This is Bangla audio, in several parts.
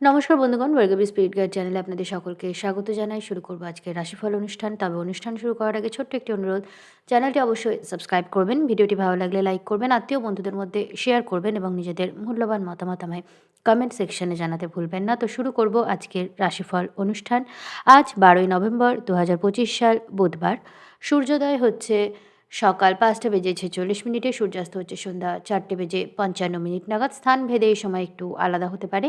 নমস্কার বন্ধুগণ বর্গবি স্পিরিট গাইড চ্যানেলে আপনাদের সকলকে স্বাগত জানাই। শুরু করব আজকে রাশিফল অনুষ্ঠান। তবে অনুষ্ঠান শুরু করার আগে ছোট্ট একটি অনুরোধ, চ্যানেলটি অবশ্যই সাবস্ক্রাইব করবেন, ভিডিওটি ভালো লাগলে লাইক করবেন, আত্মীয় বন্ধুদের মধ্যে শেয়ার করবেন এবং নিজেদের মূল্যবান মতামত আমায় কমেন্ট সেকশনে জানাতে ভুলবেন না। তো শুরু করব আজকের রাশিফল অনুষ্ঠান। আজ বারোই নভেম্বর দু হাজার পঁচিশ সাল, বুধবার। সূর্যোদয় হচ্ছে সকাল পাঁচটা বেজে ছেচল্লিশ মিনিটে সূর্যাস্ত হচ্ছে সন্ধ্যা চারটে বেজে পঞ্চান্ন মিনিট নাগাদ। স্থান ভেদে এই সময় একটু আলাদা হতে পারে।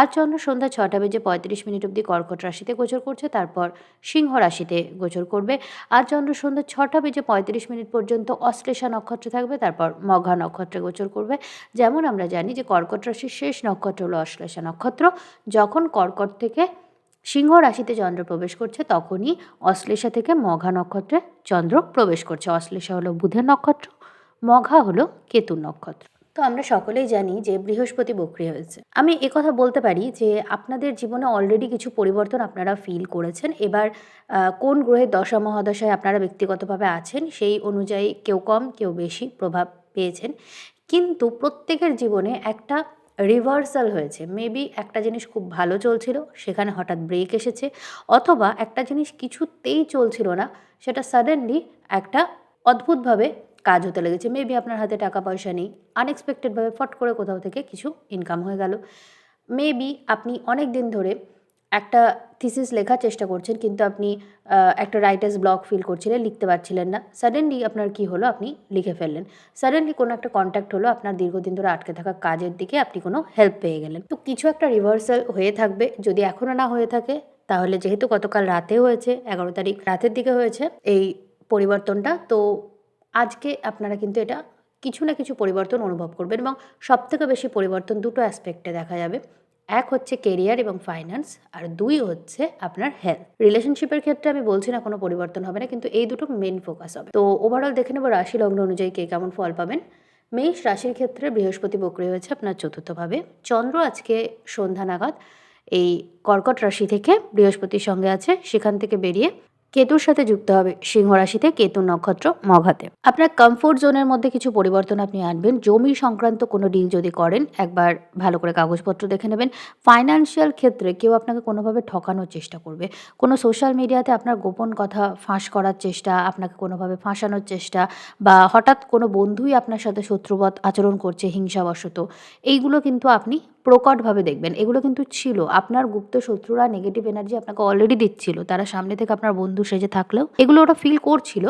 আজ চন্দ্র সন্ধ্যা ছটা বেজে পঁয়ত্রিশ মিনিট অবধি কর্কট রাশিতে গোচর করছে, তারপর সিংহ রাশিতে গোচর করবে। আজ চন্দ্র সন্ধ্যা ছটা বেজে পঁয়ত্রিশ মিনিট পর্যন্ত অশ্লেষা নক্ষত্র থাকবে, তারপর মঘা নক্ষত্রে গোচর করবে। যেমন আমরা জানি যে কর্কট রাশির শেষ নক্ষত্র হলো অশ্লেষা নক্ষত্র। যখন কর্কট থেকে সিংহ রাশিতে চন্দ্র প্রবেশ করছে, তখনই অশ্লেষা থেকে মঘা নক্ষত্রে চন্দ্র প্রবেশ করছে। অশ্লেষা হলো বুধের নক্ষত্র, মঘা হলো কেতুর নক্ষত্র। তো আমরা সকলেই জানি যে বৃহস্পতি বক্রি হয়েছে। আমি কথা বলতে পারি যে আপনাদের জীবনে অলরেডি কিছু পরিবর্তন আপনারা ফিল করেছেন। এবার কোন গ্রহের দশা মহাদশায় আপনারা ব্যক্তিগতভাবে আছেন সেই অনুযায়ী কেউ কম, কেউ বেশি প্রভাব পেয়েছেন। কিন্তু প্রত্যেকের জীবনে একটা রিভার্সাল হয়েছে। মেবি একটা জিনিস খুব ভালো চলছিল, সেখানে হঠাৎ ব্রেক এসেছে, অথবা একটা জিনিস কিছুতেই চলছিল না, সেটা সাডেনলি একটা অদ্ভুতভাবে কাজ হতে লেগেছে। মেবি আপনার হাতে টাকা পয়সা নেই আনএক্সপেক্টেডভাবে ফট করে কোথাও থেকে কিছু ইনকাম হয়ে গেল। মেবি আপনি অনেক দিন ধরে একটা থিসিস লেখার চেষ্টা করছেন, কিন্তু আপনি একটা রাইটার্স ব্লক ফিল করছিলেন, লিখতে পারছিলেন না। সাডেনলি আপনার কি হলো? আপনি লিখে ফেললেন। সাডেনলি কোনো একটা কন্ট্যাক্ট হলো আপনার দীর্ঘদিন ধরে আটকে থাকা কাজের দিকে, আপনি কোনো হেল্প পেয়ে গেলেন। তো কিছু একটা রিভার্সাল হয়ে থাকবে। যদি এখনও না হয়ে থাকে, তাহলে যেহেতু গতকাল রাতে হয়েছে, এগারো তারিখ রাতের দিকে হয়েছে এই পরিবর্তনটা, তো আজকে আপনারা কিন্তু এটা কিছু না কিছু পরিবর্তন অনুভব করবেন এবং সবথেকে বেশি পরিবর্তন দুটো অ্যাসপেক্টে দেখা যাবে। এক হচ্ছে কেরিয়ার এবং ফাইন্যান্স আর দুই হচ্ছে আপনার হেলথ রিলেশনশিপের ক্ষেত্রে আমি বলছি না কোনো পরিবর্তন হবে না, কিন্তু এই দুটো মেন ফোকাস হবে। তো ওভারঅল দেখে নেব রাশি লগ্ন অনুযায়ী কে কেমন ফল পাবেন। মেষ রাশির ক্ষেত্রে বৃহস্পতি বক্রি হয়েছে আপনার চতুর্থভাবে। চন্দ্র আজকে সন্ধ্যা নাগাদ, এই কর্কট রাশি থেকে বৃহস্পতির সঙ্গে আছে, সেখান থেকে বেরিয়ে কেতুর সাথে যুক্ত হবে সিংহ রাশিতে কেতু নক্ষত্র মঘাতে। আপনার কমফোর্ট জোনের মধ্যে কিছু পরিবর্তন আপনি আনবেন। জমি সংক্রান্ত কোনো ডিল যদি করেন, একবার ভালো করে কাগজপত্র দেখে নেবেন। ফাইন্যান্সিয়াল ক্ষেত্রে কেউ আপনাকে কোনোভাবে ঠকানোর চেষ্টা করবে। কোনো সোশ্যাল মিডিয়াতে আপনার গোপন কথা ফাঁস করার চেষ্টা, আপনাকে কোনোভাবে ফাঁসানোর চেষ্টা বা হঠাৎ কোনো বন্ধুই আপনার সাথে শত্রুবৎ আচরণ করছে হিংসাবশত, এইগুলো কিন্তু আপনি প্রকটভাবে দেখবেন। এগুলো কিন্তু ছিল। আপনার গুপ্ত শত্রুরা নেগেটিভ এনার্জি আপনাকে অলরেডি দিচ্ছিল। তারা সামনে থেকে আপনার বন্ধু সেজে থাকলেও এগুলো ওরা ফিল করছিল।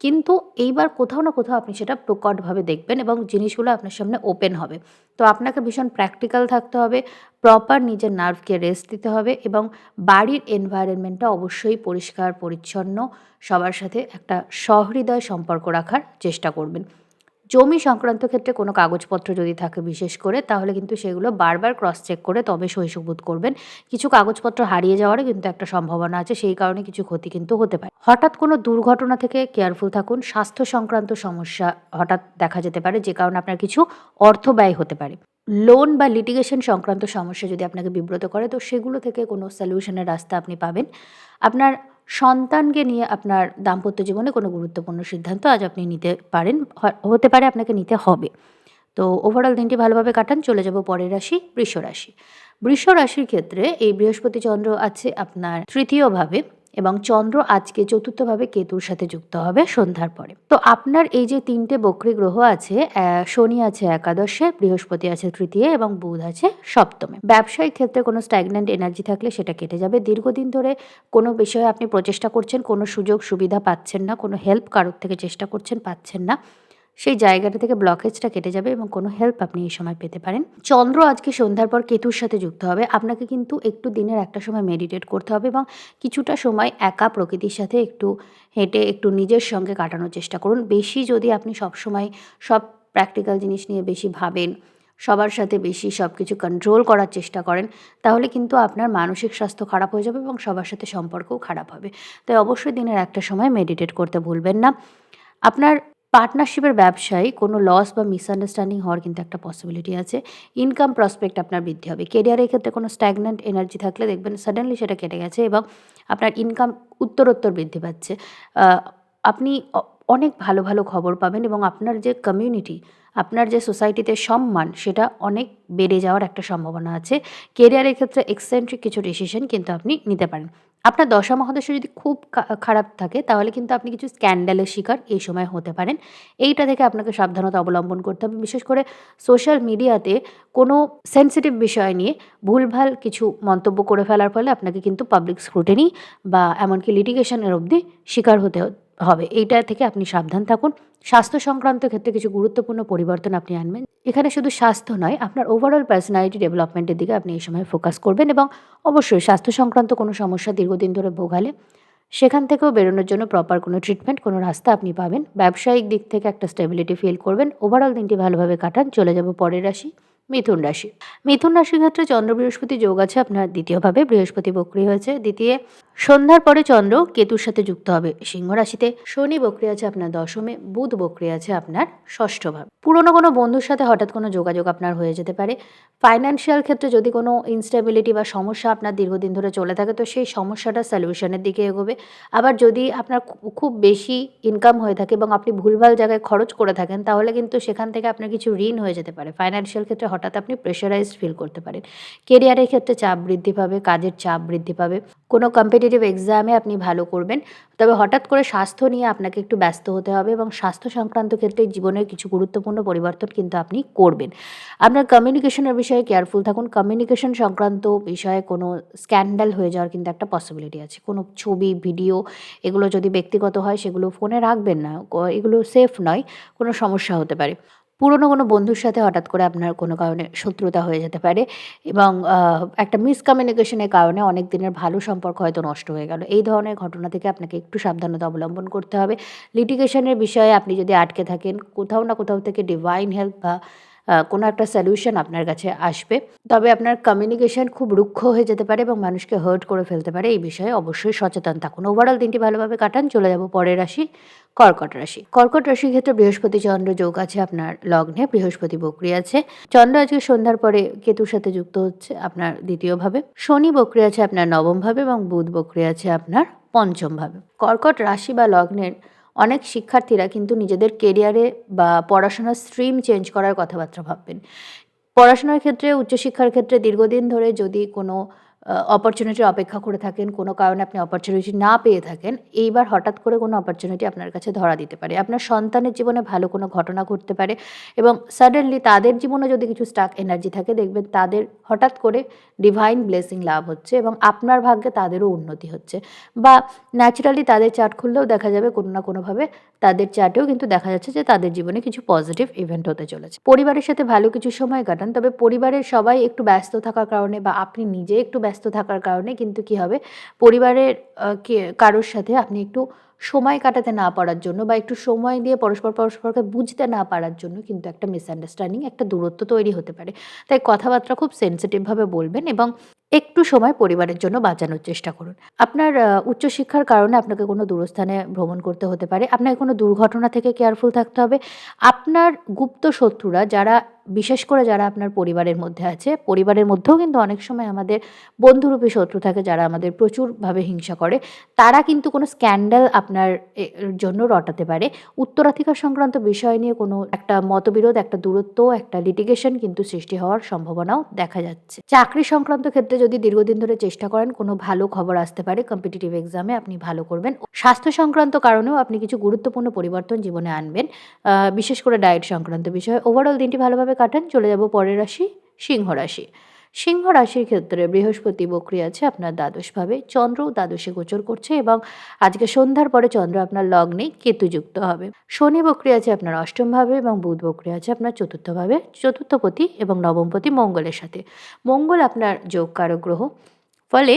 কিন্তু এইবার কোথাও না কোথাও আপনি সেটা প্রকটভাবে দেখবেন এবং জিনিসগুলো আপনার সামনে ওপেন হবে। তো আপনাকে ভীষণ প্র্যাকটিক্যাল থাকতে হবে প্রপার নিজের নার্ভকে রেস্ট দিতে হবে এবং বাড়ির এনভায়রনমেন্টটা অবশ্যই পরিষ্কার, পরিচ্ছন্ন, সবার সাথে একটা সহৃদয় সম্পর্ক রাখার চেষ্টা করবেন। জমি সংক্রান্ত ক্ষেত্রে কোনো কাগজপত্র যদি থাকে বিশেষ করে, তাহলে কিন্তু সেগুলো বারবার ক্রস চেক করে তবে সহিসুবোধ করবেন। কিছু কাগজপত্র হারিয়ে যাওয়ারও কিন্তু একটা সম্ভাবনা আছে, সেই কারণে কিছু ক্ষতি কিন্তু হতে পারে। হঠাৎ কোনো দুর্ঘটনা থেকে কেয়ারফুল থাকুন, স্বাস্থ্য সংক্রান্ত সমস্যা হঠাৎ দেখা যেতে পারে, যে কারণে আপনার কিছু অর্থ ব্যয় হতে পারে। লোন বা লিটিগেশন সংক্রান্ত সমস্যা যদি আপনাকে বিব্রত করে, তো সেগুলো থেকে কোনো সলিউশনের রাস্তা আপনি পাবেন। আপনার সন্তানকে নিয়ে আপনার দাম্পত্য জীবনে কোনো গুরুত্বপূর্ণ সিদ্ধান্ত আজ আপনি নিতে পারেন হতে পারে আপনাকে নিতে হবে। তো ওভারঅল দিনটি ভালোভাবে কাটান, চলে যাব পরের রাশি, বৃষ রাশি। বৃষ রাশির ক্ষেত্রে এই বৃহস্পতি চন্দ্র আছে আপনার তৃতীয়ভাবে। এবং চন্দ্র আজকে চতুর্থভাবে কেতুর সাথে যুক্ত হবে সন্ধ্যার পরে। তো আপনার এই যে তিনটে বক্রী গ্রহ আছে শনি আছে একাদশে, বৃহস্পতি আছে তৃতীয় এবং বুধ আছে সপ্তমে। ব্যবসায়িক ক্ষেত্রে কোনো স্ট্যাগনেন্ট এনার্জি থাকলে সেটা কেটে যাবে। দীর্ঘদিন ধরে কোনো বিষয়ে আপনি প্রচেষ্টা করছেন, কোনো সুযোগ সুবিধা পাচ্ছেন না, কোনো হেল্প কারোর থেকে চেষ্টা করছেন, পাচ্ছেন না। সেই জায়গাটা থেকে ব্লকেজটা কেটে যাবে এবং কোনো হেল্প আপনি এই সময় পেতে পারেন। চন্দ্র আজকে সন্ধ্যার পর কেতুর সাথে যুক্ত হবে। আপনাকে কিন্তু একটু দিনের একটা সময় মেডিটেট করতে হবে এবং কিছুটা সময় একা প্রকৃতির সাথে একটু হেঁটে একটু নিজের সঙ্গে কাটানোর চেষ্টা করুন। বেশি যদি আপনি সবসময় সব প্র্যাকটিক্যাল জিনিস নিয়ে বেশি ভাবেন, সবার সাথে বেশি সব কিছু কন্ট্রোল করার চেষ্টা করেন, তাহলে কিন্তু আপনার মানসিক স্বাস্থ্য খারাপ হয়ে যাবে এবং সবার সাথে সম্পর্কও খারাপ হবে। তাই অবশ্যই দিনের একটা সময় মেডিটেট করতে ভুলবেন না। আপনার পার্টনারশিপের ব্যবসায় কোনো লস বা মিসআন্ডারস্ট্যান্ডিং হওয়ার কিন্তু একটা পসিবিলিটি আছে। ইনকাম প্রসপেক্ট আপনার বৃদ্ধি হবে। কেরিয়ারের ক্ষেত্রে কোনো স্ট্যাগনেন্ট এনার্জি থাকলে দেখবেন সাডেনলি সেটা কেটে গেছে এবং আপনার ইনকাম উত্তরোত্তর বৃদ্ধি পাচ্ছে। আপনি অনেক ভালো ভালো খবর পাবেন এবং আপনার যে কমিউনিটি আপনার যে সোসাইটিতে সম্মান, সেটা অনেক বেড়ে যাওয়ার একটা সম্ভাবনা আছে। কেরিয়ারের ক্ষেত্রে এক্সেন্ট্রিক কিছু ডিসিশন কিন্তু আপনি নিতে পারেন। আপনার দশা মহাদশা যদি খুব খারাপ থাকে, তাহলে কিন্তু আপনি কিছু স্ক্যান্ডালের শিকার এই সময় হতে পারেন। এইটা থেকে আপনাকে সাবধানতা অবলম্বন করতে হবে। বিশেষ করে সোশ্যাল মিডিয়াতে কোনো সেন্সিটিভ বিষয় নিয়ে ভুলভাল কিছু মন্তব্য করে ফেলার ফলে আপনাকে কিন্তু পাবলিক স্ক্রুটেনি বা এমনকি লিটিগেশনের অবধি শিকার হতে হবে। এইটা থেকে আপনি সাবধান থাকুন। স্বাস্থ্য সংক্রান্ত ক্ষেত্রে কিছু গুরুত্বপূর্ণ পরিবর্তন আপনি আনবেন। এখানে শুধু স্বাস্থ্য নয়, আপনার ওভারঅল পার্সোনালিটি ডেভেলপমেন্টের দিকে আপনি এই সময় ফোকাস করবেন এবং অবশ্যই স্বাস্থ্য সংক্রান্ত কোনো সমস্যা দীর্ঘদিন ধরে ভোগালে সেখান থেকেও বেরোনোর জন্য প্রপার কোনো ট্রিটমেন্ট কোনো রাস্তা আপনি পাবেন। ব্যবসায়িক দিক থেকে একটা স্টেবিলিটি ফিল করবেন। ওভারঅল দিনটি ভালোভাবে কাটান। চলে যাব পরের রাশি। মিথুন রাশি। মিথুন রাশির ক্ষেত্রে চন্দ্র বৃহস্পতি যোগ আছে, আপনার দ্বিতীয়ভাবে বৃহস্পতি বক্রি হয়েছে। দ্বিতীয়, সন্ধ্যার পরে চন্দ্র কেতুর সাথে যুক্ত হবে। সিংহ রাশিতে শনি বক্রি আছে, আপনার দশমে। বুধ বক্রি আছে, আপনার ষষ্ঠভাবে। পুরনো কোনো বন্ধুর সাথে হঠাৎ কোনো যোগাযোগ আপনার হয়ে যেতে পারে। ফাইন্যান্সিয়াল ক্ষেত্রে যদি কোনো ইনস্টেবিলিটি বা সমস্যা আপনার দীর্ঘদিন ধরে চলে থাকে, তো সেই সমস্যাটা সলিউশনের দিকে এগোবে। আবার যদি আপনার খুব বেশি ইনকাম হয়ে থাকে এবং আপনি ভুলভাল জায়গায় খরচ করে থাকেন, তাহলে কিন্তু সেখান থেকে আপনার কিছু ঋণ হয়ে যেতে পারে। ফাইন্যান্সিয়াল ক্ষেত্রে হঠাৎ আপনি প্রেশারাইজড ফিল করতে পারেন। কেরিয়ারের ক্ষেত্রে চাপ বৃদ্ধি পাবে, কাজের চাপ বৃদ্ধি পাবে। কোনো কম্পিটিটিভ এক্সামে আপনি ভালো করবেন, তবে হঠাৎ করে স্বাস্থ্য নিয়ে আপনাকে একটু ব্যস্ত হতে হবে এবং স্বাস্থ্য সংক্রান্ত ক্ষেত্রে জীবনের কিছু গুরুত্বপূর্ণ পরিবর্তন কিন্তু আপনি করবেন। আপনার কমিউনিকেশনের বিষয়ে কেয়ারফুল থাকুন। কমিউনিকেশন সংক্রান্ত বিষয়ে কোনো স্ক্যান্ডাল হয়ে যাওয়ার কিন্তু একটা পসিবিলিটি আছে। কোনো ছবি ভিডিও এগুলো যদি ব্যক্তিগত হয়, সেগুলো ফোনে রাখবেন না। এগুলো সেফ নয়। কোনো সমস্যা হতে পারে। পুরনো কোনো বন্ধুর সাথে হঠাৎ করে আপনার কোনো কারণে শত্রুতা হয়ে যেতে পারে এবং একটা মিসকমিউনিকেশনের কারণে অনেক দিনের ভালো সম্পর্ক হয়তো নষ্ট হয়ে গেল। এই ধরনের ঘটনা থেকে আপনাকে একটু সাবধানতা অবলম্বন করতে হবে। লিটিগেশনের বিষয়ে আপনি যদি আটকে থাকেন, কোথাও না কোথাও থেকে ডিভাইন হেল্প বা কোনো একটা সলিউশন আপনার কাছে আসবে। তবে আপনার কমিউনিকেশন খুব রুক্ষ হয়ে যেতে পারে এবং মানুষকে হার্ট করে ফেলতে পারে। এই বিষয়ে অবশ্যই সচেতন থাকুন। ওভারঅল দিনটি ভালোভাবে কাটান। চলে যাব পরের রাশি। কর্কট রাশি। কর্কট রাশির ক্ষেত্রে বৃহস্পতি চন্দ্র যোগ আছে আপনার লগ্নে, বৃহস্পতি বক্রি আছে। চন্দ্র আজকে সন্ধ্যার পরে কেতুর সাথে যুক্ত হচ্ছে আপনার দ্বিতীয়ভাবে শনি বক্রি আছে আপনার নবমভাবে এবং বুধ বক্রি আছে আপনার পঞ্চমভাবে কর্কট রাশি বা লগ্নের অনেক শিক্ষার্থীরা কিন্তু নিজেদের কেরিয়ারে বা পড়াশোনার স্ট্রিম চেঞ্জ করার কথাবার্তা ভাববেন। পড়াশোনার ক্ষেত্রে, উচ্চশিক্ষার ক্ষেত্রে দীর্ঘদিন ধরে যদি কোনো অপরচুনিটির অপেক্ষা করে থাকেন, কোনো কারণে আপনি অপরচুনিটি না পেয়ে থাকেন, এইবার হঠাৎ করে কোনো অপরচুনিটি আপনার কাছে ধরা দিতে পারে। আপনার সন্তানের জীবনে ভালো কোনো ঘটনা ঘটতে পারে এবং সাডেনলি তাদের জীবনে যদি কিছু স্টাক এনার্জি থাকে, দেখবেন তাদের হঠাৎ করে ডিভাইন ব্লেসিং লাভ হচ্ছে এবং আপনার ভাগ্যে তাদেরও উন্নতি হচ্ছে। বা ন্যাচারালি তাদের চার্ট খুললেও দেখা যাবে কোনো না কোনোভাবে তাদের চার্টেও কিন্তু দেখা যাচ্ছে যে তাদের জীবনে কিছু পজিটিভ ইভেন্ট হতে চলেছে। পরিবারের সাথে ভালো কিছু সময় কাটান, তবে পরিবারের সবাই একটু ব্যস্ত থাকার কারণে বা আপনি নিজে একটু ব্যস্ত থাকার কারণে কিন্তু কি হবে? পরিবারের কারোর সাথে আপনি একটু সময় কাটাতে না পারার জন্য বা একটু সময় দিয়ে পরস্পর পরস্পরকে বুঝতে না পারার জন্য কিন্তু একটা মিসআন্ডারস্ট্যান্ডিং একটা দূরত্ব তৈরি হতে পারে। তাই কথাবার্তা খুব সেন্সিটিভভাবে বলবেন এবং একটু সময় পরিবারের জন্য বাঁচানোর চেষ্টা করুন। আপনার উচ্চশিক্ষার কারণে আপনাকে কোনো দূরস্থানে ভ্রমণ করতে হতে পারে। আপনাকে কোনো দুর্ঘটনা থেকে কেয়ারফুল থাকতে হবে। আপনার গুপ্ত শত্রুরা যারা, বিশেষ করে যারা আপনার পরিবারের মধ্যে আছে, পরিবারের মধ্যেও কিন্তু অনেক সময় আমাদের বন্ধুরূপী শত্রু থাকে যারা আমাদের প্রচুরভাবে হিংসা করে, তারা কিন্তু কোনো স্ক্যান্ডাল আপনার জন্য রটাতে পারে। উত্তরাধিকার সংক্রান্ত বিষয় নিয়ে কোনো একটা মতবিরোধ, একটা দূরত্ব, একটা লিটিগেশন কিন্তু সৃষ্টি হওয়ার সম্ভাবনাও দেখা যাচ্ছে। চাকরি সংক্রান্ত ক্ষেত্রে যদি দীর্ঘদিন ধরে চেষ্টা করেন, কোনো ভালো খবর আসতে পারে কম্পিটিটিভ এক্সামে আপনি ভালো করবেন। স্বাস্থ্য সংক্রান্ত কারণেও আপনি কিছু গুরুত্বপূর্ণ পরিবর্তন জীবনে আনবেন। বিশেষ করে ডায়েট সংক্রান্ত বিষয়ে। ওভারঅল দিনটি ভালোভাবে কাটান। চলে যাব পরের রাশি, সিংহ রাশি। সিংহ রাশির ক্ষেত্রে বৃহস্পতি বক্রি আছে, আপনার দ্বাদশভাবে চন্দ্রও দ্বাদশে গোচর করছে এবং আজকে সন্ধ্যার পরে চন্দ্র আপনার লগ্নে কেতুযুক্ত হবে। শনি বক্রি আছে, আপনার অষ্টমভাবে এবং বুধ বক্রি আছে, আপনার চতুর্থভাবে চতুর্থপতি এবং নবমপতি মঙ্গলের সাথে। মঙ্গল আপনার যোগকারক গ্রহ। ফলে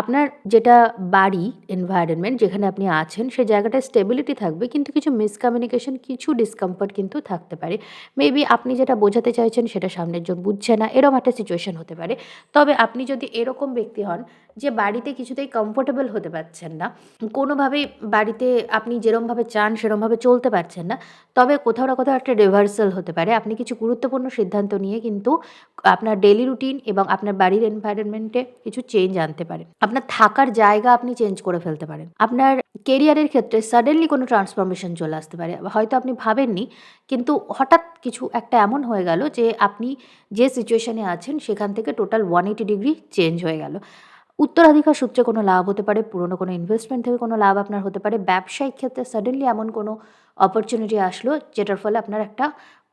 আপনার যেটা বাড়ি এনভায়রনমেন্ট যেখানে আপনি আছেন সেই জায়গাটায় স্টেবিলিটি থাকবে, কিন্তু কিছু মিসকমিউনিকেশন কিছু ডিসকমফর্ট কিন্তু থাকতে পারে। মেবি আপনি যেটা বোঝাতে চাইছেন সেটা সামনের জন বুঝছে না এরকম একটা সিচুয়েশন হতে পারে। তবে আপনি যদি এরকম ব্যক্তি হন যে বাড়িতে কিছুতেই কমফোর্টেবল হতে পারছেন না, কোনোভাবেই বাড়িতে আপনি যেরমভাবে চান সেরমভাবে চলতে পারছেন না, তবে কোথাও না কোথাও একটা রিভার্সাল হতে পারে। আপনি কিছু গুরুত্বপূর্ণ সিদ্ধান্ত নিয়ে কিন্তু আপনার ডেলি রুটিন এবং আপনার বাড়ির এনভায়রনমেন্টে কিছু চেঞ্জ আনতে পারেন। আপনার থাকার জায়গা আপনি চেঞ্জ করে ফেলতে পারেন। আপনার কেরিয়ারের ক্ষেত্রে সাডেনলি কোনো ট্রান্সফরমেশন চলে আসতে পারে। হয়তো আপনি ভাবেননি, কিন্তু হঠাৎ কিছু একটা এমন হয়ে গেল যে আপনি যে সিচুয়েশনে আছেন সেখান থেকে total one eighty degree change হয়ে গেল। উত্তরাধিকার সূত্রে কোনো লাভ হতে পারে, পুরনো কোনো ইনভেস্টমেন্ট থেকে কোনো লাভ আপনার হতে পারে, ব্যবসায়িক ক্ষেত্রে সাডেনলি এমন কোনো অপরচুনিটি আসলো, যেটার ফলে আপনার একটা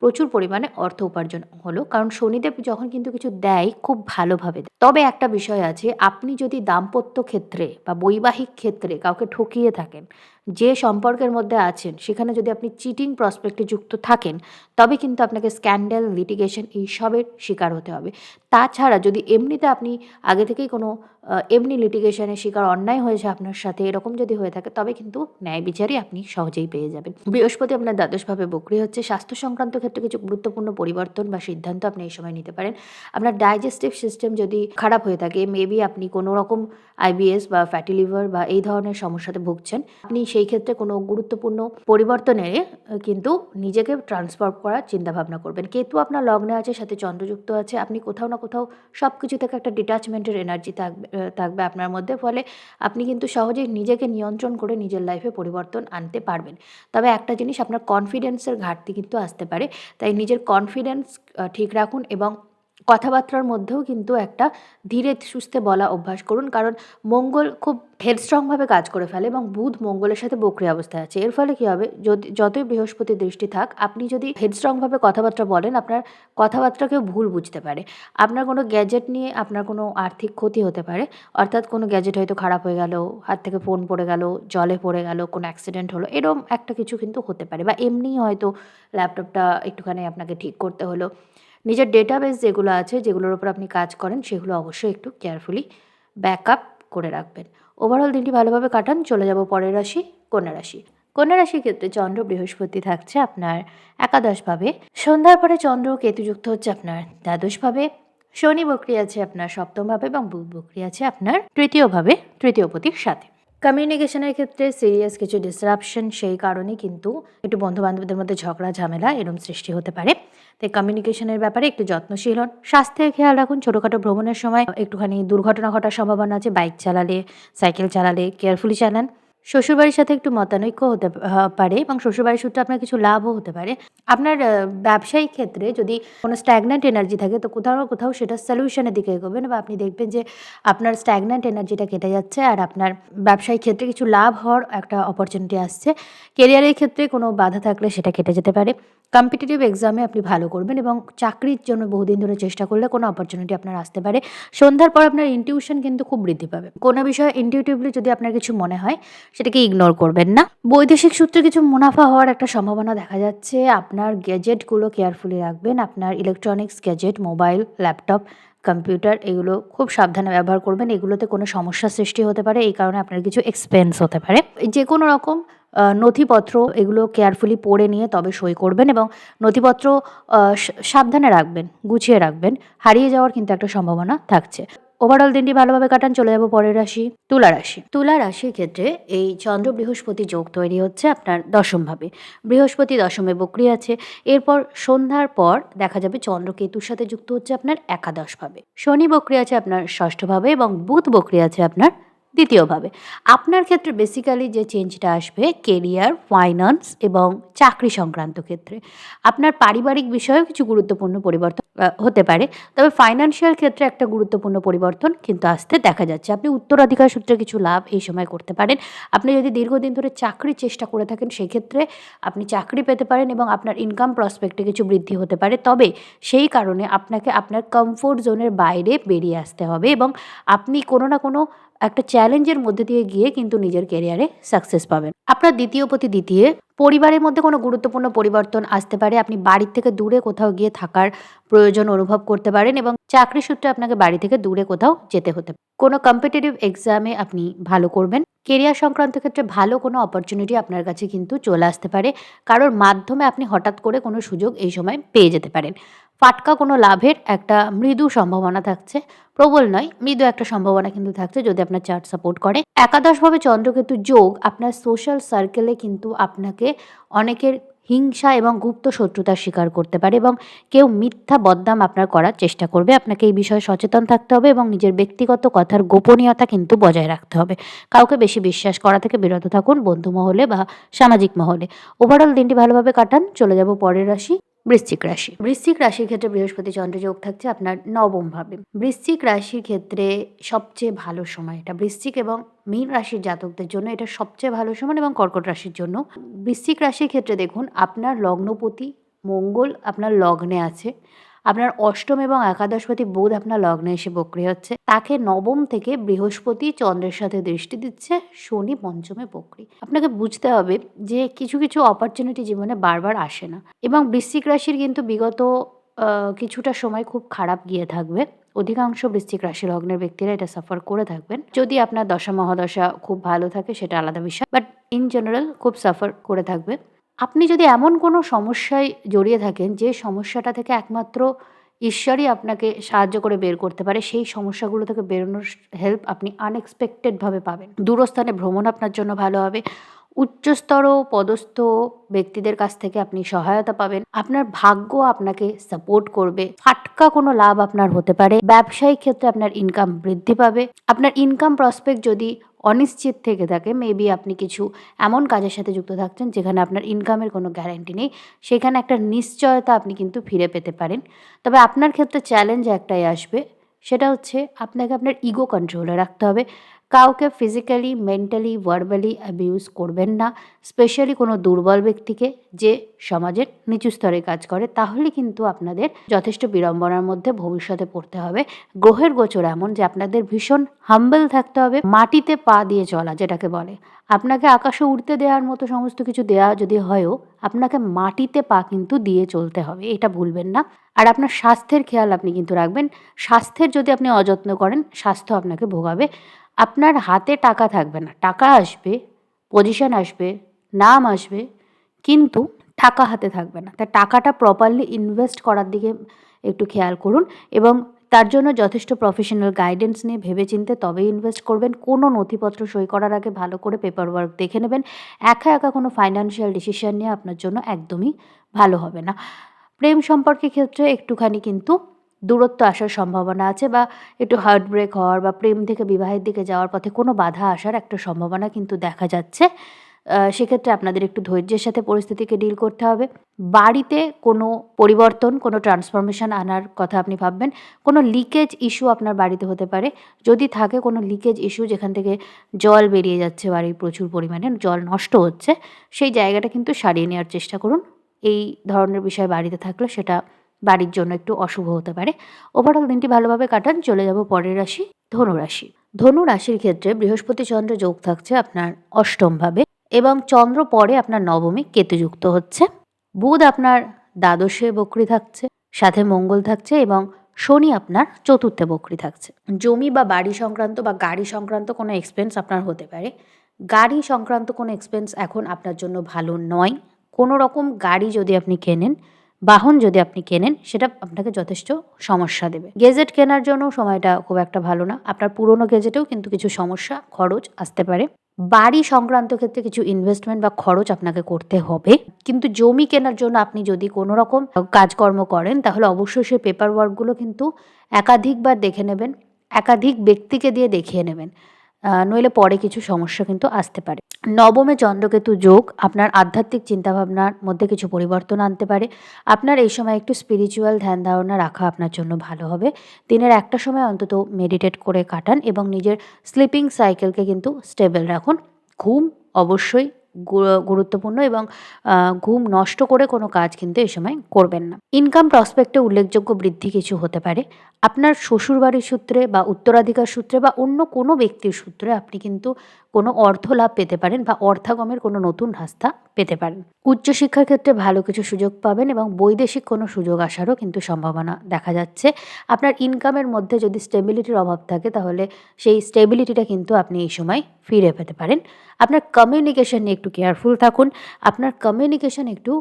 প্রচুর পরিমাণে অর্থ উপার্জন হলো কারণ শনিদেব যখন কিন্তু কিছু দেয়, খুব ভালোভাবে দেয়। তবে একটা বিষয় আছে, আপনি যদি দাম্পত্য ক্ষেত্রে বা বৈবাহিক ক্ষেত্রে কাউকে ঠকিয়ে থাকেন যে সম্পর্কের মধ্যে আছেন, সেখানে যদি আপনি চিটিং প্রসপেক্টে যুক্ত থাকেন, তবে কিন্তু আপনাকে স্ক্যান্ডেল লিটিগেশন এইসবের শিকার হতে হবে। তাছাড়া যদি এমনিতে আপনি আগে থেকেই কোনো এমনি লিটিগেশনের শিকার, অন্যায় হয়েছে আপনার সাথে, এরকম যদি হয়ে থাকে, তবে কিন্তু ন্যায় বিচারই আপনি সহজেই পেয়ে যাবেন। বৃহস্পতি আপনার দ্বাদশভাবে বক্রি হচ্ছে। স্বাস্থ্য সংক্রান্ত ক্ষেত্রে কিছু গুরুত্বপূর্ণ পরিবর্তন বা সিদ্ধান্ত আপনি এই সময় নিতে পারেন। আপনার ডাইজেস্টিভ সিস্টেম যদি খারাপ হয়ে থাকে মেবি আপনি কোনো রকম আইবিএস বা ফ্যাটি লিভার বা এই ধরনের সমস্যাতে ভুগছেন, আপনি সেই ক্ষেত্রে কোনো গুরুত্বপূর্ণ পরিবর্তন এনে কিন্তু নিজেকে ট্রান্সফার করার চিন্তাভাবনা করবেন। কেতু আপনার লগ্নে আছে, সাথে চন্দ্রযুক্ত আছে, আপনি কোথাও না কোথাও সব কিছু থেকে একটা ডিটাচমেন্টের এনার্জি থাকবে থাকবে আপনার মধ্যে, ফলে আপনি কিন্তু সহজেই নিজেকে নিয়ন্ত্রণ করে নিজের লাইফে পরিবর্তন আনতে পারবেন। তবে একটা জিনিস, আপনার কনফিডেন্সের ঘাটতি কিন্তু আসতে পারে। তাই নিজের কনফিডেন্স ঠিক রাখুন এবং কথাবার্তার মধ্যেও কিন্তু একটা ধীরে সুস্থে বলা অভ্যাস। করুন, কারণ মঙ্গল খুব হেডস্ট্রংভাবে কাজ করে ফেলে এবং বুধ মঙ্গলের সাথে বক্রি অবস্থায় আছে। এর ফলে কী হবে? যদি, যতই বৃহস্পতি দৃষ্টি থাক, আপনি যদি হেডস্ট্রংভাবে কথাবার্তা বলেন, আপনার কথাবার্তা কেউ ভুল বুঝতে পারে। আপনার কোনো গ্যাজেট নিয়ে আপনার কোনো আর্থিক ক্ষতি হতে পারে। অর্থাৎ কোনো গ্যাজেট হয়তো খারাপ হয়ে গেল, হাত থেকে ফোন পড়ে গেল, জলে পড়ে গেল, কোনো অ্যাক্সিডেন্ট হলো এরকম একটা কিছু কিন্তু হতে পারে। বা এমনিই হয়তো ল্যাপটপটা একটুখানি আপনাকে ঠিক করতে হলো। নিজের ডেটাবেস যেগুলো আছে, যেগুলোর উপর আপনি কাজ করেন, সেগুলো অবশ্যই একটু কেয়ারফুলি ব্যাকআপ করে রাখবেন। ওভারঅল দিনটি ভালোভাবে কাটান। চলে যাব পরের রাশি, কন্যা রাশি। কন্যা রাশির ক্ষেত্রে চন্দ্র বৃহস্পতি থাকছে আপনার একাদশভাবে। সন্ধ্যার পরে চন্দ্র কেতুযুক্ত হচ্ছে আপনার দ্বাদশভাবে। শনি বক্রি আছে আপনার সপ্তমভাবে এবং বুধ বক্রি আছে আপনার তৃতীয়ভাবে তৃতীয়পতির সাথে। কমিউনিকেশনের ক্ষেত্রে সিরিয়াস কিছু ডিসরাপশন সেই কারণে কিন্তু একটু বন্ধু বান্ধবদের মধ্যে ঝগড়া, ঝামেলা এরম সৃষ্টি হতে পারে। তাই কমিউনিকেশনের ব্যাপারে একটু যত্নশীল হন। স্বাস্থ্যের খেয়াল রাখুন। ছোটোখাটো ভ্রমণের সময় একটুখানি দুর্ঘটনা ঘটার সম্ভাবনা আছে। বাইক চালালে, সাইকেল চালালে কেয়ারফুলি চালান। শ্বশুরবাড়ির সাথে একটু মতানৈক্য হতে পারে এবং শ্বশুরবাড়ির সূত্রে আপনার কিছু লাভও হতে পারে। আপনার ব্যবসায়িক ক্ষেত্রে যদি কোনো স্ট্যাগন্যান্ট এনার্জি থাকে, তো কোথাও কোথাও সেটা সলিউশনের দিকে এগোবেন বা আপনি দেখবেন যে আপনার স্ট্যাগন্যান্ট এনার্জিটা কেটে যাচ্ছে আর আপনার ব্যবসায়িক ক্ষেত্রে কিছু লাভ হওয়ার একটা অপরচুনিটি আসছে। কেরিয়ারের ক্ষেত্রে কোনো বাধা থাকলে সেটা কেটে যেতে পারে। কম্পিটিটিভ এক্সামে আপনি ভালো করবেন এবং চাকরির জন্য বহুদিন ধরে চেষ্টা করলে কোনো অপরচুনিটি আপনার আসতে পারে। সন্ধ্যার পর আপনার ইনটিউশন কিন্তু খুব বৃদ্ধি পাবে। কোনো বিষয়ে ইনটিউটিভলি যদি আপনার কিছু মনে হয় সেটাকে ইগনোর করবেন না। বৈদেশিক সূত্রে কিছু মুনাফা হওয়ার একটা সম্ভাবনা দেখা যাচ্ছে। আপনার গ্যাজেটগুলো কেয়ারফুলি রাখবেন। আপনার electronics gadget mobile laptop computer এগুলো খুব সাবধানে ব্যবহার করবেন। এগুলোতে কোনো সমস্যা সৃষ্টি হতে পারে। এই কারণে আপনার কিছু এক্সপেন্স হতে পারে। যে কোনো রকম নথিপত্র এগুলো কেয়ারফুলি পড়ে নিয়ে তবে সই করবেন এবং নথিপত্র সাবধানে রাখবেন, গুছিয়ে রাখবেন। হারিয়ে যাওয়ার কিন্তু একটা সম্ভাবনা থাকছে। ওভারঅল দিনটি ভালোভাবে কাটান, চলে যাব পরের রাশি, তুলা রাশি। তুলা রাশির ক্ষেত্রে এই চন্দ্র বৃহস্পতি যোগ তৈরি হচ্ছে আপনার দশমভাবে বৃহস্পতি দশমে বকরি আছে, এরপর সন্ধ্যার পর দেখা যাবে চন্দ্র কেতুর সাথে যুক্ত হচ্ছে আপনার একাদশভাবে শনি বকরি আছে আপনার ষষ্ঠভাবে এবং বুধ বকরি আছে আপনার দ্বিতীয়ভাবে আপনার ক্ষেত্রে বেসিক্যালি যে চেঞ্জটা আসবে কেরিয়ার ফাইন্যান্স এবং চাকরি সংক্রান্ত ক্ষেত্রে। আপনার পারিবারিক বিষয়েও কিছু গুরুত্বপূর্ণ পরিবর্তন হতে পারে। তবে ফাইন্যান্সিয়াল ক্ষেত্রে একটা গুরুত্বপূর্ণ পরিবর্তন কিন্তু আসতে দেখা যাচ্ছে। আপনি উত্তরাধিকার সূত্রে কিছু লাভ এই সময় করতে পারেন। আপনি যদি দীর্ঘদিন ধরে চাকরির চেষ্টা করে থাকেন, সেক্ষেত্রে আপনি চাকরি পেতে পারেন এবং আপনার ইনকাম প্রসপেক্টে কিছু বৃদ্ধি হতে পারে। তবে সেই কারণে আপনাকে আপনার কমফোর্ট জোনের বাইরে বেরিয়ে আসতে হবে এবং আপনি কোনো না কোনো একটা চ্যালেঞ্জের মধ্যে দিয়ে গিয়ে কিন্তু নিজের ক্যারিয়ারে সাকসেস পাবেন। আপনার দ্বিতীয় প্রতি দ্বিতীয় পরিবারের মধ্যে কোনো গুরুত্বপূর্ণ পরিবর্তন আসতে পারে। আপনি বাড়ির থেকে দূরে কোথাও গিয়ে থাকার প্রয়োজন অনুভব করতে পারেন এবং চাকরি সূত্রে আপনাকে বাড়ি থেকে দূরে কোথাও যেতে হতে পারে। কোনো কম্পিটিটিভ এক্সামে আপনি ভালো করবেন। কেরিয়ার সংক্রান্ত ক্ষেত্রে ভালো কোনো অপরচুনিটি আপনার কাছে কিন্তু চলে আসতে পারে। কারোর মাধ্যমে আপনি হঠাৎ করে কোনো সুযোগ এই সময় পেয়ে যেতে পারেন। ফাটকা কোনো লাভের একটা মৃদু সম্ভাবনা থাকছে। প্রবল নয়, মৃদু একটা সম্ভাবনা কিন্তু থাকছে যদি আপনার চার্ট সাপোর্ট করে। একাদশভাবে চন্দ্রকেতু যোগ আপনার সোশ্যাল সার্কেলে কিন্তু আপনাকে অনেকের হিংসা এবং গুপ্ত শত্রুতার শিকার করতে পারে এবং কেউ মিথ্যা বদনাম আপনার করার চেষ্টা করবে। আপনাকে এই বিষয়ে সচেতন থাকতে হবে এবং নিজের ব্যক্তিগত কথার গোপনীয়তা কিন্তু বজায় রাখতে হবে। কাউকে বেশি বিশ্বাস করা থেকে বিরত থাকুন বন্ধু মহলে বা সামাজিক মহলে। ওভারঅল দিনটি ভালোভাবে কাটান। চলে যাব পরের রাশি। বৃশ্চিক রাশি। বৃশ্চিক রাশির ক্ষেত্রে বৃহস্পতি চন্দ্র যোগ থাকছে আপনার নবম ভাবে। বৃশ্চিক রাশির ক্ষেত্রে সবচেয়ে ভালো সময় এটা। বৃশ্চিক এবং মীন রাশির জাতকদের জন্য এটা সবচেয়ে ভালো সময় এবং কর্কট রাশির জন্য। বৃশ্চিক রাশির ক্ষেত্রে দেখুন, আপনার লগ্নপতি মঙ্গল, আপনার লগ্নে আছে। আপনার অষ্টম এবং একাদশপতি বুধ আপনার লগ্নে এসে বক্রি হচ্ছে। তাকে নবম থেকে বৃহস্পতি চন্দ্রের সাথে দৃষ্টি দিচ্ছে, শনি পঞ্চমে বক্রি। আপনাকে বুঝতে হবে যে কিছু কিছু অপরচুনিটি জীবনে বারবার আসে না এবং বৃশ্চিক রাশির কিন্তু বিগত কিছুটা সময় খুব খারাপ গিয়ে থাকবে। অধিকাংশ বৃশ্চিক রাশি লগ্নের ব্যক্তিরা এটা সাফার করে থাকবেন। যদি আপনার দশা মহাদশা খুব ভালো থাকে, সেটা আলাদা বিষয়। বাট ইন জেনারেল খুব সাফার করে থাকবে। আপনি যদি এমন কোনো সমস্যায় জড়িয়ে থাকেন, যে সমস্যাটা থেকে একমাত্র ঈশ্বরই আপনাকে সাহায্য করে বের করতে পারে, সেই সমস্যাগুলো থেকে বেরোনোর হেল্প আপনি আনএক্সপেক্টেডভাবে পাবেন। দূরস্থানে ভ্রমণ আপনার জন্য ভালো হবে। উচ্চস্তর পদস্থ ব্যক্তিদের কাছ থেকে আপনি সহায়তা পাবেন। আপনার ভাগ্য আপনাকে সাপোর্ট করবে। ফাটকা কোনো লাভ আপনার হতে পারে। ব্যবসায়িক ক্ষেত্রে আপনার ইনকাম বৃদ্ধি পাবে। আপনার ইনকাম প্রসপেক্ট যদি অনিশ্চিত থেকে থাকে মেবি আপনি কিছু এমন কাজের সাথে যুক্ত থাকছেন যেখানে আপনার ইনকামের কোনো গ্যারান্টি নেই, সেখানে একটা নিশ্চয়তা আপনি কিন্তু ফিরে পেতে পারেন। তবে আপনার ক্ষেত্রে চ্যালেঞ্জ একটাই আসবে, সেটা হচ্ছে আপনাকে আপনার ইগো কন্ট্রোলে রাখতে হবে। কাউকে ফিজিক্যালি মেন্টালি ভার্বালি অ্যাবিউজ করবেন না স্পেশালি কোনো দুর্বল ব্যক্তিকে যে সমাজের নিচু স্তরে কাজ করে, তাহলে কিন্তু আপনাদের যথেষ্ট বিড়ম্বনার মধ্যে ভবিষ্যতে পড়তে হবে। গ্রহের গোচর এমন যে আপনাদের ভীষণ হাম্বল থাকতে হবে, মাটিতে পা দিয়ে চলা যেটাকে বলে। আপনাকে আকাশে উড়তে দেওয়ার মতো সমস্ত কিছু দেওয়া যদি হয়ও আপনাকে মাটিতে পা কিন্তু দিয়ে চলতে হবে, এটা ভুলবেন না। আর আপনার স্বাস্থ্যের খেয়াল আপনি কিন্তু রাখবেন। স্বাস্থ্যের যদি আপনি অযত্ন করেন, স্বাস্থ্য আপনাকে ভোগাবে। আপনার হাতে টাকা থাকবে না, টাকা আসবে পজিশন আসবে, নাম আসবে, কিন্তু টাকা হাতে থাকবে না। তাই টাকাটা প্রপারলি ইনভেস্ট করার দিকে একটু খেয়াল করুন এবং তার জন্য যথেষ্ট প্রফেশনাল গাইডেন্স নিয়ে ভেবেচিন্তে তবেই ইনভেস্ট করবেন। কোনো নথিপত্র সই করার আগে ভালো করে পেপার ওয়ার্ক দেখে নেবেন। একা একা কোনো ফাইন্যান্সিয়াল ডিসিশন নিয়ে আপনার জন্য একদমই ভালো হবে না। প্রেম সম্পর্কের ক্ষেত্রে একটুখানি কিন্তু দূরত্ব আসার সম্ভাবনা আছে বা একটু হার্ট ব্রেক হওয়ার বা প্রেম থেকে বিবাহের দিকে যাওয়ার পথে কোনো বাধা আসার একটা সম্ভাবনা কিন্তু দেখা যাচ্ছে। সেক্ষেত্রে আপনাদের একটু ধৈর্যের সাথে পরিস্থিতিকে ডিল করতে হবে। বাড়িতে কোনো পরিবর্তন, কোনো ট্রান্সফরমেশন আনার কথা আপনি ভাববেন। কোনো লিকেজ ইস্যু আপনার বাড়িতে হতে পারে। যদি থাকে কোনো লিকেজ ইস্যু যেখান থেকে জল বেরিয়ে যাচ্ছে বাড়ির প্রচুর পরিমাণে, জল নষ্ট হচ্ছে, সেই জায়গাটা কিন্তু সারিয়ে নেওয়ার চেষ্টা করুন। এই ধরনের বিষয় বাড়িতে থাকলে সেটা বাড়ির জন্য একটু অশুভ হতে পারে। ওভারঅল দিনটি ভালোভাবে কাটান। চলে যাব পরের রাশি ধনুরাশি ধনু রাশির ক্ষেত্রে বৃহস্পতি চন্দ্র যোগ থাকছে আপনার অষ্টমভাবে এবং চন্দ্র পরে আপনার নবমী কেতুযুক্ত হচ্ছে। বুধ আপনার দ্বাদশে বকরি থাকছে, সাথে মঙ্গল থাকছে এবং শনি আপনার চতুর্থে বকরি থাকছে। জমি বা বাড়ি সংক্রান্ত বা গাড়ি সংক্রান্ত কোনো এক্সপেন্স আপনার হতে পারে। গাড়ি সংক্রান্ত কোনো এক্সপেন্স এখন আপনার জন্য ভালো নয়। কোনো রকম গাড়ি যদি আপনি কেনেন, বাহন যদি আপনি কেনেন, সেটা আপনাকে যথেষ্ট সমস্যা দেবে। গেজেট কেনার জন্য সময়টা খুব একটা ভালো না। আপনার পুরনো গেজেটেও কিন্তু কিছু সমস্যা, খরচ আসতে পারে। বাড়ি সংক্রান্ত ক্ষেত্রে কিছু ইনভেস্টমেন্ট বা খরচ আপনাকে করতে হবে। কিন্তু জমি কেনার জন্য আপনি যদি কোনো রকম কাজকর্ম করেন, তাহলে অবশ্যই সেই পেপার ওয়ার্কগুলো কিন্তু একাধিকবার দেখে নেবেন, একাধিক ব্যক্তিকে দিয়ে দেখিয়ে নেবেন। নইলে পরে কিছু সমস্যা কিন্তু আসতে পারে। নবমে চন্দ্রকেতু যোগ আপনার আধ্যাত্মিক চিন্তাভাবনার মধ্যে কিছু পরিবর্তন আনতে পারে। আপনার এই সময় একটু স্পিরিচুয়াল ধ্যান ধারণা রাখা আপনার জন্য ভালো হবে। দিনের একটা সময় অন্তত মেডিটেট করে কাটান এবং নিজের স্লিপিং সাইকেলকে কিন্তু স্টেবল রাখুন। ঘুম অবশ্যই গুরুত্বপূর্ণ এবং ঘুম নষ্ট করে কোনো কাজ কিন্তু এই সময় করবেন না। ইনকাম প্রসপেক্টে উল্লেখযোগ্য বৃদ্ধি কিছু হতে পারে। আপনার শ্বশুরবাড়ির সূত্রে বা উত্তরাধিকার সূত্রে বা অন্য কোনো ব্যক্তির সূত্রে আপনি কিন্তু কোনো অর্থ লাভ পেতে পারেন বা অর্থাগমের কোনো নতুন রাস্তা পেতে পারেন। উচ্চশিক্ষার ক্ষেত্রে ভালো কিছু সুযোগ পাবেন এবং বৈদেশিক কোনো সুযোগ আসারও কিন্তু সম্ভাবনা দেখা যাচ্ছে। আপনার ইনকামের মধ্যে যদি স্টেবিলিটির অভাব থাকে তাহলে সেই স্টেবিলিটিটা কিন্তু আপনি এই সময় ফিরে পেতে পারেন। আপনার কমিউনিকেশন নিয়ে একটু কেয়ারফুল থাকুন। আপনার কমিউনিকেশন একটু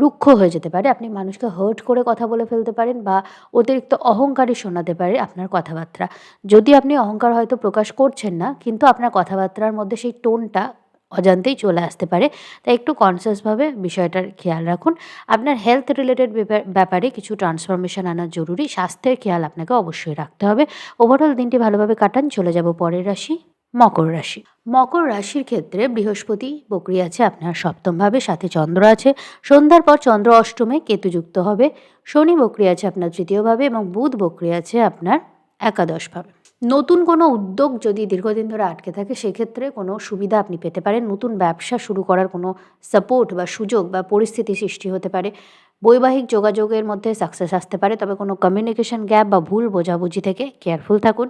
রুক্ষ হয়ে যেতে পারে। আপনি মানুষকে হার্ট করে কথা বলে ফেলতে পারেন বা অতিরিক্ত অহংকারী শোনাতে পারে আপনার কথাবার্তা। যদি আপনি অহংকার হয়তো প্রকাশ করছেন না, কিন্তু আপনার কথাবার্তার মধ্যে সেই টোনটা অজান্তেই চলে আসতে পারে। তাই একটু কনসিয়াসভাবে বিষয়টার খেয়াল রাখুন। আপনার হেলথ রিলেটেড ব্যাপারে কিছু ট্রান্সফরমেশন আনা জরুরি। স্বাস্থ্যের খেয়াল আপনাকে অবশ্যই রাখতে হবে। ওভারঅল দিনটি ভালোভাবে কাটান। চলে যাব পরের রাশি। মকর রাশি। মকর রাশির ক্ষেত্রে বৃহস্পতি বকরি আছে, আপনার সপ্তমভাবে সাথে চন্দ্র আছে। সন্ধ্যার পর চন্দ্র অষ্টমে কেতুযুক্ত হবে। শনি বকরি আছে, আপনার তৃতীয়ভাবে এবং বুধ বকরি আছে, আপনার একাদশভাবে নতুন কোনো উদ্যোগ যদি দীর্ঘদিন ধরে আটকে থাকে, সেক্ষেত্রে কোনো সুবিধা আপনি পেতে পারেন। নতুন ব্যবসা শুরু করার কোনো সাপোর্ট বা সুযোগ বা পরিস্থিতি সৃষ্টি হতে পারে। বৈবাহিক যোগাযোগের মধ্যে সাকসেস আসতে পারে, তবে কোনো কমিউনিকেশন গ্যাপ বা ভুল বোঝাবুঝি থেকে কেয়ারফুল থাকুন।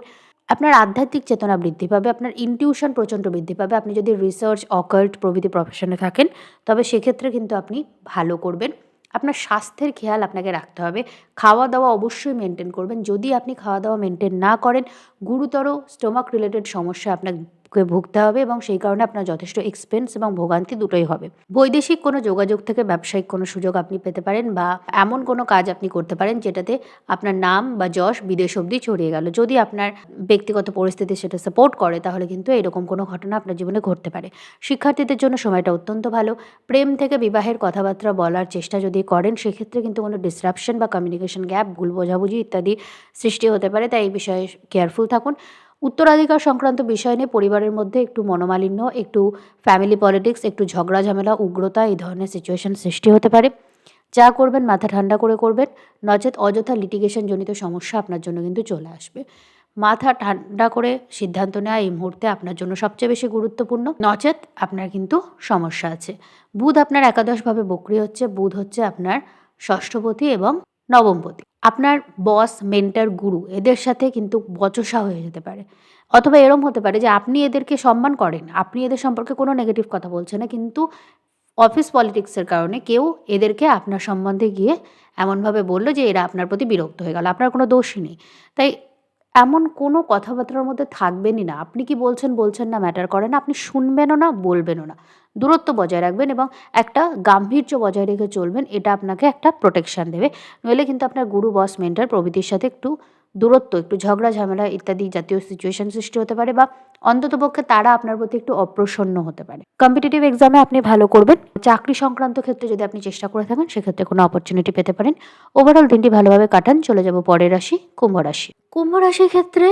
আপনার আধ্যাত্মিক চেতনা বৃদ্ধি পাবে, আপনার ইনটিউশন প্রচণ্ড বৃদ্ধি পাবে। আপনি যদি রিসার্চ অকাল্ট প্রভৃতি প্রফেশনে থাকেন, তবে সেক্ষেত্রে কিন্তু আপনি ভালো করবেন। আপনার স্বাস্থ্যের খেয়াল আপনাকে রাখতে হবে। খাওয়া দাওয়া অবশ্যই মেনটেন করবেন। যদি আপনি খাওয়া দাওয়া মেনটেন না করেন, গুরুতর স্টোমাক রিলেটেড সমস্যা আপনাকে ভুগতে হবে এবং সেই কারণে আপনার যথেষ্ট এক্সপেন্স এবং ভোগান্তি দুটোই হবে। বৈদেশিক কোনো যোগাযোগ থেকে ব্যবসায়িক কোনো সুযোগ আপনি পেতে পারেন বা এমন কোনো কাজ আপনি করতে পারেন যেটাতে আপনার নাম বা যশ বিদেশ অবধি ছড়িয়ে গেল। যদি আপনার ব্যক্তিগত পরিস্থিতি সেটা সাপোর্ট করে, তাহলে কিন্তু এরকম কোনো ঘটনা আপনার জীবনে ঘটতে পারে। শিক্ষার্থীদের জন্য সময়টা অত্যন্ত ভালো। প্রেম থেকে বিবাহের কথাবার্তা বলার চেষ্টা যদি করেন, সেক্ষেত্রে কিন্তু কোনো ডিসরাপশন বা কমিউনিকেশন গ্যাপ ভুল বোঝাবুঝি ইত্যাদি সৃষ্টি হতে পারে। তাই এই বিষয়ে কেয়ারফুল থাকুন। উত্তরাধিকার সংক্রান্ত বিষয় নিয়ে পরিবারের মধ্যে একটু মনোমালিন্য, একটু ফ্যামিলি পলিটিক্স একটু ঝগড়া, ঝামেলা, উগ্রতা, এই ধরনের সিচুয়েশন সৃষ্টি হতে পারে। যা করবেন, মাথা ঠান্ডা করে করবেন, নচেত অযথা লিটিগেশন জনিত সমস্যা আপনার জন্য কিন্তু চলে আসবে। মাথা ঠান্ডা করে সিদ্ধান্ত নেওয়া এই মুহূর্তে আপনার জন্য সবচেয়ে বেশি গুরুত্বপূর্ণ। নচেত আপনার কিন্তু সমস্যা আছে। বুধ আপনার একাদশভাবে বক্রি হচ্ছে। বুধ হচ্ছে আপনার ষষ্ঠপতি এবং নবমপতি। আপনার বস মেন্টার গুরু এদের সাথে কিন্তু বচসা হয়ে যেতে পারে। অথবা এরম হতে পারে যে আপনি এদেরকে সম্মান করেন, আপনি এদের সম্পর্কে কোনো নেগেটিভ কথা বলছেন না, কিন্তু অফিস পলিটিক্সের কারণে কেউ এদেরকে আপনার সম্বন্ধে গিয়ে এমনভাবে বলল যে এরা আপনার প্রতি বিরক্ত হয়ে গেল, আপনার কোনো দোষই নেই। তাই এমন কোনো কথাবার্তার মধ্যে থাকবেনই না। আপনি কি বলছেন বলছেন না ম্যাটার করে না, আপনি শুনবেনও না, বলবেনও না। দূরত্ব বজায় রাখবেন এবং একটা গাম্ভীর্য বজায় রেখে চলবেন, এটা আপনাকে একটা প্রোটেকশান দেবে। নইলে কিন্তু আপনার গুরু বস মেন্টার প্রভৃতির সাথে একটু দূরত্ব, একটু ঝগড়া, ঝামেলা ইত্যাদি জাতীয় সিচুয়েশন সৃষ্টি হতে পারে বা অন্ততপক্ষে তারা আপনার প্রতি একটু অপ্রসন্ন হতে পারে। কম্পিটিটিভ এক্সামে আপনি ভালো করবেন। চাকরি সংক্রান্ত ক্ষেত্রে যদি আপনি চেষ্টা করে থাকেন, সেক্ষেত্রে কোনো অপরচুনিটি পেতে পারেন। ওভারঅল দিনটি ভালোভাবে কাটান। চলে যাব পরের রাশি, কুম্ভ রাশি। কুম্ভ রাশির ক্ষেত্রে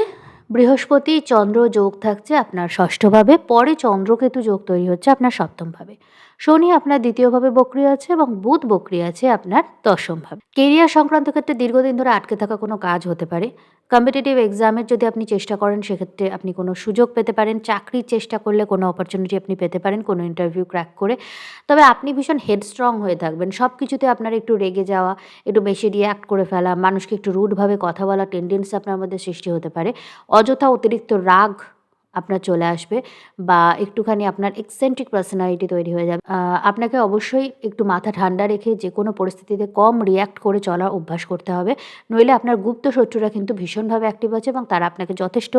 বৃহস্পতি চন্দ্র যোগ থাকছে আপনার ষষ্ঠভাবে, পরে চন্দ্রকেতু যোগ তৈরি হচ্ছে আপনার সপ্তমভাবে। শনি আপনার দ্বিতীয়ভাবে বক্রি আছে এবং বুধ বক্রি আছে আপনার দশমভাবে। কেরিয়ার সংক্রান্ত ক্ষেত্রে দীর্ঘদিন ধরে আটকে থাকা কোনো কাজ হতে পারে। কম্পিটিটিভ এক্সামের যদি আপনি চেষ্টা করেন, সেক্ষেত্রে আপনি কোনো সুযোগ পেতে পারেন। চাকরির চেষ্টা করলে কোনো অপরচুনিটি আপনি পেতে পারেন, কোনো ইন্টারভিউ ক্র্যাক করে। তবে আপনি ভীষণ হেডস্ট্রং হয়ে থাকবেন। সব কিছুতে আপনার একটু রেগে যাওয়া, একটু বেশি রিয়াক্ট করে ফেলা, মানুষকে একটু রুডভাবে কথা বলা টেন্ডেন্সি আপনার মধ্যে সৃষ্টি হতে পারে। অযথা অতিরিক্ত রাগ আপনার চলে আসবে বা একটুখানি আপনার এক্সেন্ট্রিক পার্সোনালিটি তৈরি হয়ে যাবে। আপনাকে অবশ্যই একটু মাথা ঠান্ডা রেখে যে কোনো পরিস্থিতিতে কম রিয়্যাক্ট করে চলার অভ্যাস করতে হবে। নইলে আপনার গুপ্ত শত্রুরা কিন্তু ভীষণভাবে অ্যাক্টিভ আছে এবং তারা আপনাকে যথেষ্ট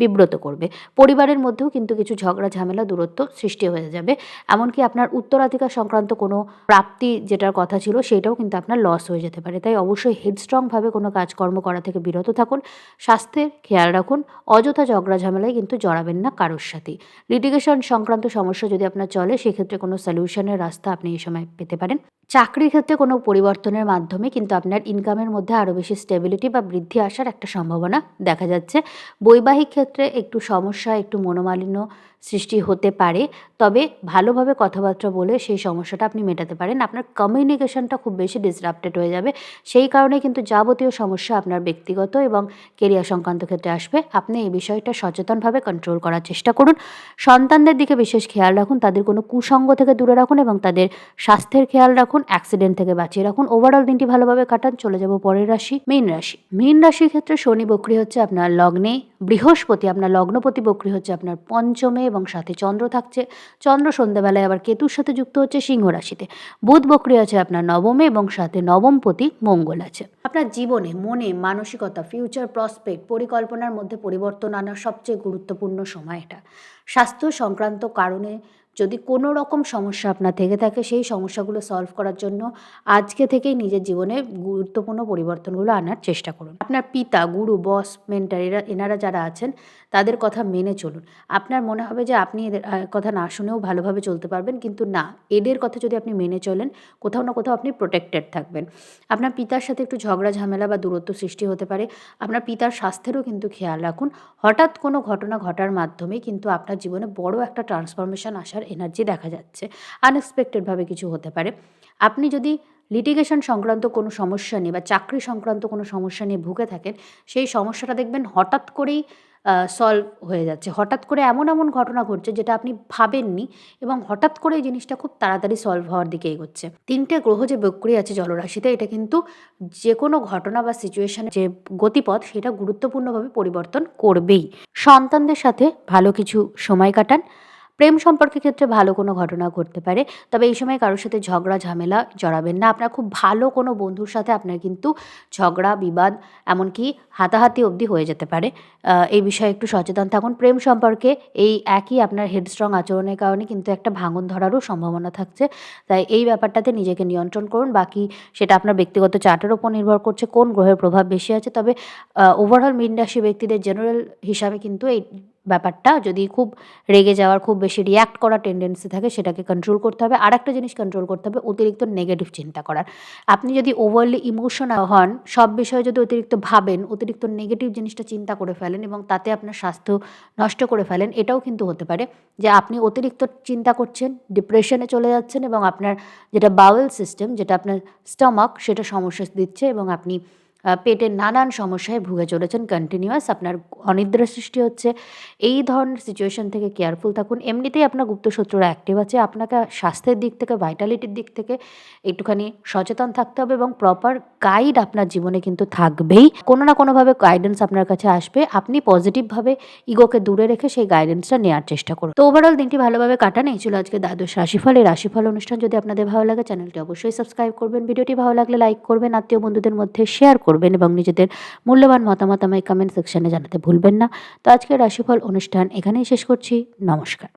বিব্রত করবে। পরিবারের মধ্যেও কিন্তু কিছু ঝগড়া, ঝামেলা, দূরত্ব সৃষ্টি হয়ে যাবে। এমনকি আপনার উত্তরাধিকার সংক্রান্ত কোনো প্রাপ্তি যেটার কথা ছিল সেটাও কিন্তু আপনার লস হয়ে যেতে পারে। তাই অবশ্যই হেডস্ট্রংভাবে কোনো কাজকর্ম করা থেকে বিরত থাকুন। স্বাস্থ্যের খেয়াল রাখুন। অযথা ঝগড়া, ঝামেলায় কিন্তু জড়াবেন না কারোর সাথে লিটিগেশন সংক্রান্ত সমস্যা যদি আপনার চলে, সেক্ষেত্রে কোনো সলিউশনের রাস্তা আপনি এই সময় পেতে পারেন। চাকরির ক্ষেত্রে কোনো পরিবর্তনের মাধ্যমে কিন্তু আপনার ইনকামের মধ্যে আরও বেশি স্টেবিলিটি বা বৃদ্ধি আসার একটা সম্ভাবনা দেখা যাচ্ছে। বৈবাহিক ক্ষেত্রে একটু সমস্যা, একটু মনোমালিন্য সৃষ্টি হতে পারে, তবে ভালোভাবে কথাবার্তা বলে সেই সমস্যাটা আপনি মেটাতে পারেন। আপনার কমিউনিকেশনটা খুব বেশি ডিসরাপ্টেড হয়ে যাবে। সেই কারণে কিন্তু যাবতীয় সমস্যা আপনার ব্যক্তিগত এবং কেরিয়ার সংক্রান্ত ক্ষেত্রে আসবে। আপনি এই বিষয়টা সচেতনভাবে কন্ট্রোল করার চেষ্টা করুন। সন্তানদের দিকে বিশেষ খেয়াল রাখুন, তাদের কোনো কুসঙ্গ থেকে দূরে রাখুন এবং তাদের স্বাস্থ্যের খেয়াল রাখুন অ্যাক্সিডেন্ট থেকে বাঁচিয়ে রাখুন। ওভারঅল দিনটি ভালোভাবে কাটান। চলে যাব পরের রাশি, মীন রাশি। মীন রাশির ক্ষেত্রে শনি বক্রি হচ্ছে আপনার লগ্নে, বৃহস্পতি আপনার লগ্নপতি বক্রি হচ্ছে আপনার পঞ্চমে এবং সাথে চন্দ্র থাকছে। চন্দ্র সন্ধ্যাবেলায় আবার কেতুর সাথে যুক্ত হচ্ছে সিংহ রাশিতে। বুধ বক্রি আছে আপনার নবমে এবং সাথে নবম প্রতি মঙ্গল আছে। আপনার জীবনে মনে, মানসিকতা ফিউচার প্রসপেক্ট পরিকল্পনার মধ্যে পরিবর্তন আনার সবচেয়ে গুরুত্বপূর্ণ সময় এটা। স্বাস্থ্য সংক্রান্ত কারণে যদি কোনো রকম সমস্যা আপনার থেকে থাকে, সেই সমস্যাগুলো সলভ করার জন্য আজকে থেকেই নিজের জীবনে গুরুত্বপূর্ণ পরিবর্তনগুলো আনার চেষ্টা করুন। আপনার পিতা, গুরু বস মেন্টার এরা, এনারা যারা আছেন, তাদের কথা মেনে চলুন। আপনার মনে হবে যে আপনি এদের কথা না শুনেও ভালোভাবে চলতে পারবেন, কিন্তু না, এদের কথা যদি আপনি মেনে চলেন, কোথাও না কোথাও আপনি প্রোটেক্টেড থাকবেন। আপনার পিতার সাথে একটু ঝগড়া, ঝামেলা বা দূরত্ব সৃষ্টি হতে পারে। আপনার পিতার স্বাস্থ্যেরও কিন্তু খেয়াল রাখুন। হঠাৎ কোনো ঘটনা ঘটার মাধ্যমে কিন্তু আপনার জীবনে বড় একটা ট্রান্সফরমেশন আসার এনার্জি দেখা যাচ্ছে। আনএক্সপেক্টেডভাবে কিছু হতে পারে। আপনি যদি লিটিগেশন সংক্রান্ত কোনো সমস্যা নিয়ে বা চাকরি সংক্রান্ত কোনো সমস্যা নিয়ে ভুগে থাকেন, সেই সমস্যাটা দেখবেন হঠাৎ করেই সলভ হয়ে যাচ্ছে। হঠাৎ করে এমন এমন ঘটনা ঘটছে যেটা আপনি ভাবেননি এবং হঠাৎ করে এই জিনিসটা খুব তাড়াতাড়ি সলভ হওয়ার দিকে এগোচ্ছে। তিনটে গ্রহ যে বক্রি আছে জলরাশিতে, এটা কিন্তু যে কোনো ঘটনা বা সিচুয়েশনের যে গতিপথ, সেটা গুরুত্বপূর্ণভাবে পরিবর্তন করবেই। সন্তানদের সাথে ভালো কিছু সময় কাটান। প্রেম সম্পর্কের ক্ষেত্রে ভালো কোনো ঘটনা ঘটতে পারে, তবে এই সময় কারোর সাথে ঝগড়া, ঝামেলা জড়াবেন না। আপনার খুব ভালো কোনো বন্ধুর সাথে আপনার কিন্তু ঝগড়া, বিবাদ, এমনকি হাতাহাতি অবধি হয়ে যেতে পারে। এই বিষয়ে একটু সচেতন থাকুন। প্রেম সম্পর্কে এই একই আপনার হেডস্ট্রং আচরণের কারণে কিন্তু একটা ভাঙন ধরারও সম্ভাবনা থাকছে। তাই এই ব্যাপারটাতে নিজেকে নিয়ন্ত্রণ করুন। বাকি সেটা আপনার ব্যক্তিগত চার্টের ওপর নির্ভর করছে কোন গ্রহের প্রভাব বেশি আছে। তবে ওভারঅল মীন রাশি ব্যক্তিদের জেনারেল হিসাবে কিন্তু এই ব্যাপারটা, যদি খুব রেগে যাওয়ার, খুব বেশি রিয়াক্ট করার টেন্ডেন্সি থাকে, সেটাকে কন্ট্রোল করতে হবে। আর একটা জিনিস কন্ট্রোল করতে হবে, অতিরিক্ত নেগেটিভ চিন্তা করার। আপনি যদি ওভারলি ইমোশনাল হন, সব বিষয়ে যদি অতিরিক্ত ভাবেন, অতিরিক্ত নেগেটিভ জিনিসটা চিন্তা করে ফেলেন এবং তাতে আপনার স্বাস্থ্য নষ্ট করে ফেলেন, এটাও কিন্তু হতে পারে যে আপনি অতিরিক্ত চিন্তা করছেন ডিপ্রেশনে চলে যাচ্ছেন এবং আপনার যেটা বাউল সিস্টেম যেটা আপনার স্টমাক সেটা সমস্যা দিচ্ছে এবং আপনি পেটের নানান সমস্যায় ভুগে চলেছেন কন্টিনিউয়াস আপনার অনিদ্রা সৃষ্টি হচ্ছে। এই ধরনের সিচুয়েশন থেকে কেয়ারফুল থাকুন। এমনিতেই আপনার গুপ্তশত্রুরা অ্যাক্টিভ আছে। আপনাকে স্বাস্থ্যের দিক থেকে ভাইটালিটির দিক থেকে একটুখানি সচেতন থাকতে হবে এবং প্রপার গাইড আপনার জীবনে কিন্তু থাকবেই। কোনো না কোনোভাবে গাইডেন্স আপনার কাছে আসবে। আপনি পজিটিভভাবে ইগোকে দূরে রেখে সেই গাইডেন্সটা নেওয়ার চেষ্টা করুন। তো ওভারঅল দিনটি ভালোভাবে কাটান। ছিল আজকে দ্বাদশ রাশিফল। এই রাশিফল অনুষ্ঠান যদি আপনাদের ভালো লাগে চ্যানেলটি অবশ্যই সাবস্ক্রাইব করবেন। ভিডিওটি ভালো লাগলে লাইক করবেন। আত্মীয় বন্ধুদের মধ্যে শেয়ার করবেন এবং নিজেদের মূল্যবান মতামত আমায় কমেন্ট সেকশনে জানাতে ভুলবেন না। তো আজকের রাশিফল অনুষ্ঠান এখানেই শেষ করছি। নমস্কার।